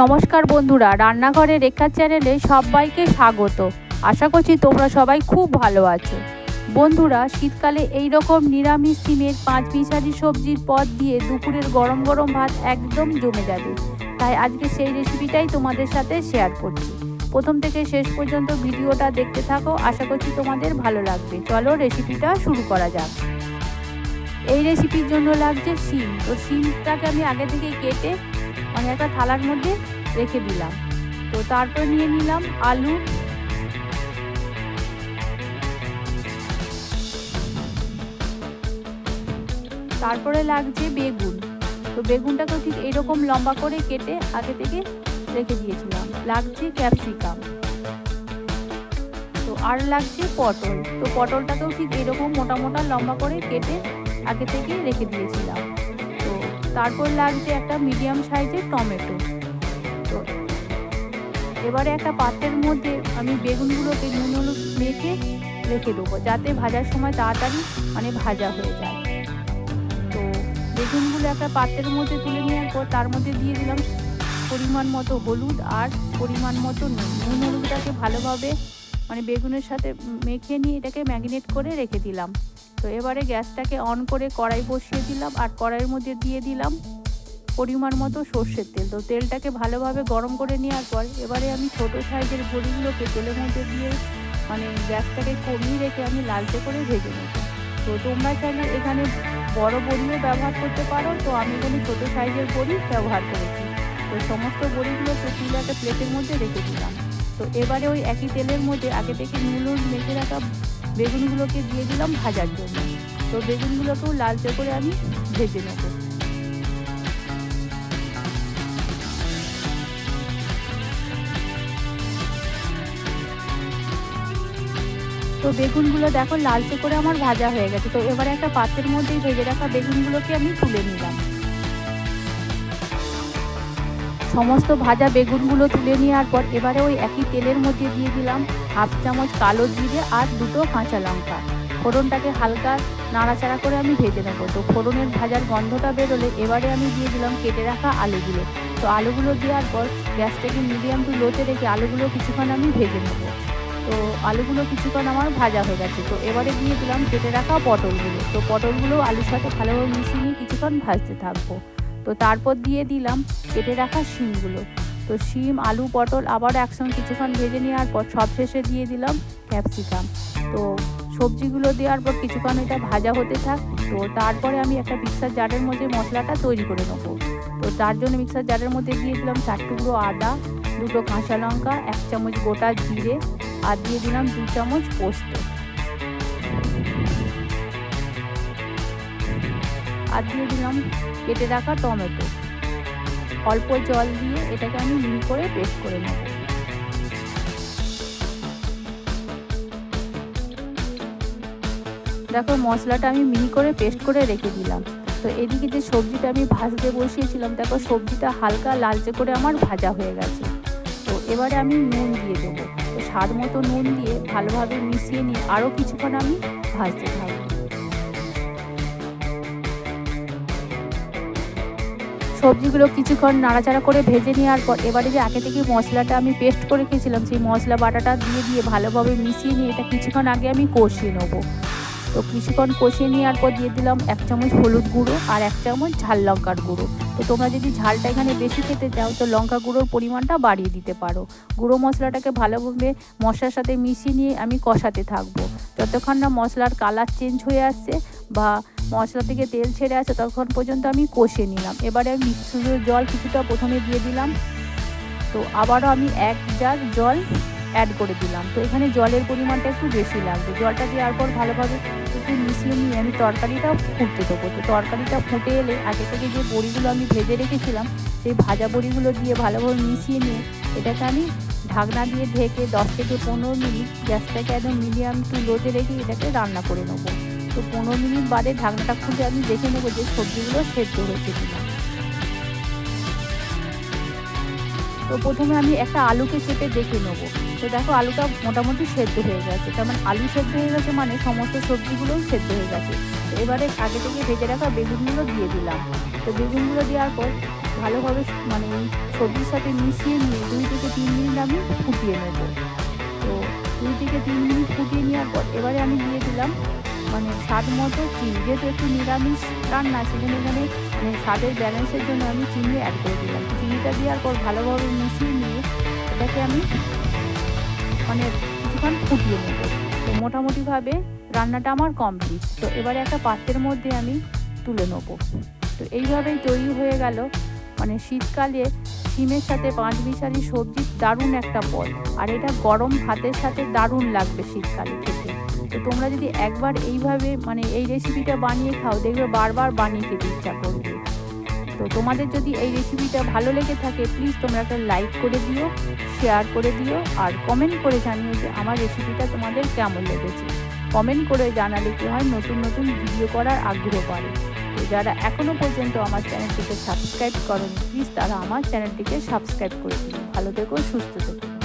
নমস্কার বন্ধুরা, রান্নাঘরে রেখার চ্যানেলে সবাইকে স্বাগত। আশা করছি তোমরা সবাই খুব ভালো আছো। বন্ধুরা, শীতকালে এই রকম নিরামিষ সিমের পাঁচ মিশালি সবজির পদ দিয়ে দুপুরের গরম গরম ভাত একদম জমে যাবে। তাই আজকে সেই রেসিপিটাই তোমাদের সাথে শেয়ার করছি। প্রথম থেকে শেষ পর্যন্ত ভিডিওটা দেখতে থাকো, আশা করছি তোমাদের ভালো লাগবে। চলো রেসিপিটা শুরু করা যাক। এই রেসিপির জন্য লাগছে শিম। তো শিমটাকে আমি আগে থেকে কেটে মানে একটা থালার মধ্যে রেখে দিলাম। তো তারপর নিয়ে নিলাম আলু। তারপরে লাগছে বেগুন। তো বেগুনটাকেও ঠিক এইরকম লম্বা করে কেটে আগে থেকে রেখে দিয়েছিলাম। লাগছে ক্যাপসিকাম। তো আর লাগছে পটল। তো পটলটাকেও ঠিক এরকম মোটা মোটা লম্বা করে কেটে আগে থেকে রেখে দিয়েছিলাম। তারপর লাগছে একটা মিডিয়াম সাইজের টমেটো তো এবারে একটা পাত্রের মধ্যে আমি বেগুনগুলোকে নুন, হলুদ মেখে রেখে দেবো, যাতে ভাজার সময় তাড়াতাড়ি মানে ভাজা হয়ে যায়। তো বেগুনগুলো একটা পাত্রের মধ্যে তুলে নেওয়ার পর তার মধ্যে দিয়ে দিলাম পরিমাণ মতো হলুদ আর পরিমাণ মতো নুন। নুন, হলুদটাকে ভালোভাবে মানে বেগুনের সাথে মেখে নিয়ে এটাকে ম্যাগিনেট করে রেখে দিলাম। তো এবারে গ্যাসটাকে অন করে কড়াই বসিয়ে দিলাম আর কড়াইয়ের মধ্যে দিয়ে দিলাম পরিমাণ মতো সর্ষের তেল। তো তেলটাকে ভালোভাবে গরম করে নেওয়ার পর এবারে আমি ছোট সাইজের বড়িগুলোকে তেলের মধ্যে দিয়ে মানে গ্যাসটাকে কমিয়ে রেখে আমি লালচে করে ভেজে নেব। তো তোমরা চাইলে এখানে বড় বড়িও ব্যবহার করতে পারো। তো আমি এখানে ছোট সাইজের বড়ি ব্যবহার করেছি। তো সমস্ত বড়িগুলোকে তুলে একটা প্লেটের মধ্যে রেখে দিলাম। তো এবারে ওই একই তেলের মধ্যে আগে থেকে নুন মেখে রাখা বেগুনগুলোকে দিয়ে দিলাম ভাজার জন্য। তো বেগুনগুলোকেও লালচে করে আমি ভেজে নেব। তো বেগুনগুলো দেখো লালচে করে আমার ভাজা হয়ে গেছে। তো এবারে একটা পাত্রের মধ্যেই ভেজে রাখা বেগুনগুলোকে আমি তুলে নিলাম। সমস্ত ভাজা বেগুনগুলো তুলে নেওয়ার পর এবারে ওই একই তেলের মধ্যে দিয়ে দিলাম হাফ চামচ কালো জিরে আর দুটো কাঁচা লঙ্কা। ফোড়নটাকে হালকা নাড়াচাড়া করে আমি ভেজে নেব। তো ফোড়নের ভাজার গন্ধটা বেরোলে এবারে আমি দিয়ে দিলাম কেটে রাখা আলুগুলো। তো আলুগুলো দেওয়ার পর গ্যাসটাকে মিডিয়াম টু লোতে রেখে আলুগুলো কিছুক্ষণ আমি ভেজে নেব। তো আলুগুলো কিছুক্ষণ আমার ভাজা হয়ে গেছে। তো এবারে দিয়ে দিলাম কেটে রাখা পটলগুলো। তো পটলগুলো আলুর সাথে ভালোভাবে মিশিয়ে নিয়ে কিছুক্ষণ ভাজতে থাকব। তো তারপর দিয়ে দিলাম কেটে রাখা শিমগুলো। তো শিম, আলু, পটল আবার একসঙ্গে কিছুক্ষণ ভেজে নেওয়ার পর সবশেষে দিয়ে দিলাম ক্যাপসিকাম। তো সবজিগুলো দেওয়ার পর কিছুক্ষণ এটা ভাজা হতে থাক। তো তারপরে আমি একটা মিক্সার জারের মধ্যে মশলাটা তৈরি করে নেব। তো তার জন্য মিক্সার জারের মধ্যে দিয়ে দিলাম চার টুকরো আদা, দুটো কাঁচা লঙ্কা, এক চামচ গোটা জিরে আর দিয়ে দিলাম দু চামচ পোস্ত। আর দিয়ে দিলাম, কেটে রাখা টমেটো। অল্প জল দিয়ে এটাকে আমি মিহি করে পেস্ট করে নেব। দেখো, মশলাটা আমি মিহি করে পেস্ট করে রেখে দিলাম। তো এদিকে যে সবজিটা আমি ভাজতে বসিয়েছিলাম, দেখো সবজিটা হালকা লালচে করে আমার ভাজা হয়ে গেছে। তো এবারে আমি নুন দিয়ে দেবো। তো স্বাদ মতো নুন দিয়ে ভালোভাবে মিশিয়ে নিয়ে আরও কিছুক্ষণ আমি ভাজতে থাকব। সবজিগুলো কিছুক্ষণ নাড়াচাড়া করে ভেজে নেওয়ার পর এবারে যে আগে থেকে মশলাটা আমি পেস্ট করে রেখেছিলাম সেই মশলা বাটাটা দিয়ে দিয়ে ভালোভাবে মিশিয়ে নিয়ে এটা কিছুক্ষণ আগে আমি কষিয়ে নেব। তো কিছুক্ষণ কষিয়ে নেওয়ার পর দিয়ে দিলাম এক চামচ হলুদ গুঁড়ো আর এক চামচ ঝাল লঙ্কার গুঁড়ো। তো তোমরা যদি ঝালটা এখানে বেশি খেতে চাও, তো লঙ্কা গুঁড়োর পরিমাণটা বাড়িয়ে দিতে পারো। গুঁড়ো মশলাটাকে ভালোভাবে মশলার সাথে মিশিয়ে নিয়ে আমি কষাতে থাকব। যতক্ষণ না মশলার কালার চেঞ্জ হয়ে আসছে বা মশলা থেকে তেল ছেড়ে আসে তখন পর্যন্ত আমি কষে নিলাম। এবারে আমি মিক্সুরের জল কিছুটা প্রথমে দিয়ে দিলাম। তো আবারও আমি এক জার জল অ্যাড করে দিলাম। তো এখানে জলের পরিমাণটা একটু বেশি লাগবে। জলটা দেওয়ার পর ভালোভাবে একটু মিশিয়ে নিয়ে আমি তরকারিটা ফুটতে দেবো। তো তরকারিটা ফুটে এলে আগে থেকে যে বড়িগুলো আমি ভেজে রেখেছিলাম, সেই ভাজা বড়িগুলো দিয়ে ভালোভাবে মিশিয়ে নিয়ে এটাকে আমি ঢাকনা দিয়ে ঢেকে দশ থেকে পনেরো মিনিট গ্যাসটাকে একদম মিডিয়াম টু লোতে রেখে এটাকে রান্না করে নেব। তো পনেরো মিনিট বাদে ঢাকনাটা খুলে আমি দেখে নেব যে সবজিগুলো সেদ্ধ হয়েছে কিনা। তো প্রথমে আমি একটা আলুকে চেপে দেখে নেব। তো দেখো আলুটা মোটামুটি সেদ্ধ হয়ে গেছে। তার মানে আলু সেদ্ধ হয়ে গেছে মানে সমস্ত সবজিগুলোও সেদ্ধ হয়ে গেছে। এবারে আগে থেকে ভেজে রাখা বেগুনগুলো দিয়ে দিলাম। তো বেগুনগুলো দেওয়ার পর ভালোভাবে মানে সবজির সাথে মিশিয়ে নিয়ে দুই থেকে তিন মিনিট আমি ফুটিয়ে নেব। তো দুই থেকে তিন মিনিট ফুটিয়ে নেওয়ার পর এবারে আমি দিয়ে দিলাম মানে স্বাদ মতো চিনি, যেহেতু একটু নিরামিষ রান্না সেখানে এখানে মানে স্বাদের ব্যালেন্সের জন্য আমি চিনি অ্যাড করে দিলাম। চিনিটা দেওয়ার পর ভালোভাবে মিশিয়ে নিয়ে এটাকে আমি মানে কিছুক্ষণ ফুটিয়ে নেব। তো মোটামুটিভাবে রান্নাটা আমার কমপ্লিট তো এবারে একটা পাত্রের মধ্যে আমি তুলে নেব। তো এইভাবেই তৈরি হয়ে গেল। মানে শীতকালে শিমের সাথে পাঁচ মিশালি সবজির দারুণ একটা পদ আর এটা গরম ভাতের সাথে দারুণ লাগবে শীতকালে খেতে। তো তোমরা যদি একবার এইভাবে মানে এই রেসিপিটা বানিয়ে খাও, দেখবে বারবার বানিয়ে খেতে ইচ্ছা করবে। তো তোমাদের যদি এই রেসিপিটা ভালো লেগে থাকে প্লিজ তোমরা একটা লাইক করে দিও শেয়ার করে দিও, আর কমেন্ট করে জানিও যে আমার রেসিপিটা তোমাদের কেমন লেগেছে। কমেন্ট করে জানালে কি হয়, নতুন নতুন ভিডিও করার আগ্রহ বাড়ে। তো যারা এখনও পর্যন্ত আমার চ্যানেলটিকে সাবস্ক্রাইব করেনি প্লিজ তারা আমার চ্যানেলটিকে সাবস্ক্রাইব করে দিন ভালো থেকো, সুস্থ থেকো।